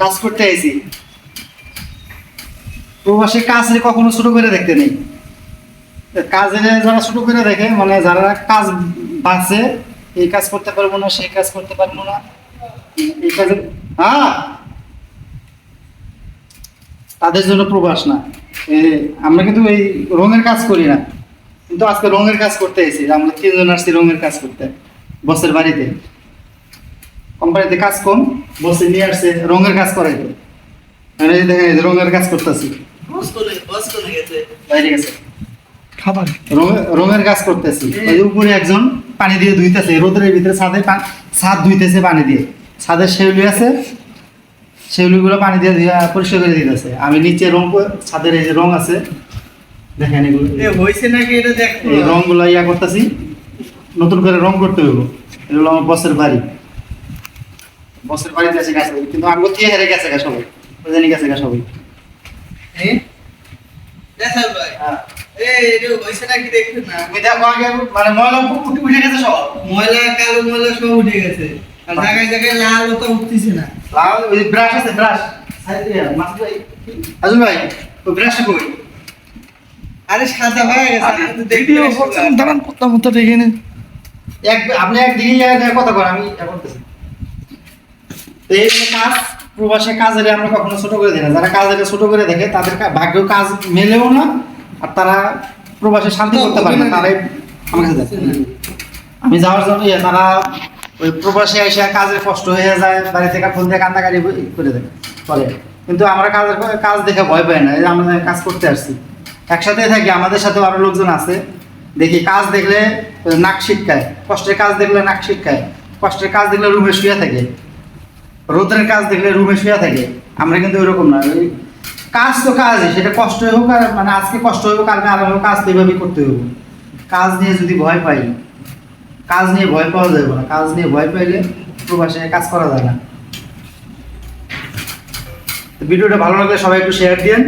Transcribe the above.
কাজ করতে কাজ কখনো করে দেখতে নেই। কাজে যারা করে দেখে মানে যারা কাজ বাঁচে, এই কাজ করতে পারব না, সেই কাজ করতে পারব না। এই কাজে হ্যাঁ। তাদের জন্য প্রবাস না। আমরা কিন্তু এই রঙের কাজ করি না। কিন্তু আজকে রঙের কাজ করতে এসেছি আমরা তিনজন আসছি রঙের কাজ করতে, বসের বাড়িতে। কোম্পানিতে কাজ কম। বসে নিয়ে আসছে রঙের কাজ করাইতে আমি এই দেখেন এই যে রঙের কাজ করতেছি। খাবার। রঙের কাজ করতেছি। এই উপরে একজন পানি দিয়ে ধুইতেছে রোদের ভিতরে ছাদে পা- ছাদ ধুইতেছে পানি দিয়ে। ছাদের শেউলি আছে শেউলিগুলো পানি দিয়ে ধুইয়া পরিষ্কার করে দিতেছে। আমি নিচে রং ছাদের এই যে রং আছে দেখেন এগুলো। এ হইছে নাকি এটা দেখো? রংগুলো ইয়া করতেছি নতুন করে রং করতে হইব। এগুলো আমার বসের বাড়ি। বসের বাড়িতে আছে গাছ কিন্তু আমি দিয়ে হেরে গেছে গা সবাই। ওই জানি গেছে গা সবাই। আর সাদা হয়ে গেছে আপনি একদিকে কথা কর আমি করতেছি। তো এই কাজ। প্রবাসে কাজের আমরা কখনো ছোট করে দিই না। যারা কাজের ছোট করে দেখে তাদের ভাগ্য কাজ মেলেও না আর তারা প্রবাসে শান্তি করতে পারে না। তারাই আমার কাছে আমি যাওয়ার জন্য ইয়ে তারা ওই প্রবাসে এসে কাজের কষ্ট হয়ে যায় বাড়ি থেকে ফোন দিয়ে কান্দাকারি করে দেয় করে কিন্তু আমরা কাজের কাজ দেখে ভয় পাই না এই আমরা কাজ করতে আসছি। একসাথে থাকি আমাদের সাথে আরও লোকজন আছে। দেখি কাজ দেখলে নাক শিটকায় কষ্টের কাজ দেখলে নাক শিটকায় কষ্টের কাজ দেখলে রুমে শুয়ে থাকে। রোদের কাজ দেখলে রুমে শুয়ে থাকে। আমরা কিন্তু ওইরকম না। ওই কাজ তো কাজই, সেটা কষ্ট হোক আর মানে আজকে কষ্ট হোক, কালকে আরাম হোক কাজ তো এইভাবেই করতে হবে কাজ নিয়ে যদি ভয় পাই, কাজ নিয়ে ভয় পাওয়া যাবে না। কাজ নিয়ে ভয় পাইলে প্রবাসে কাজ করা যায় না। ভিডিওটা ভালো লাগলে সবাই একটু শেয়ার দিন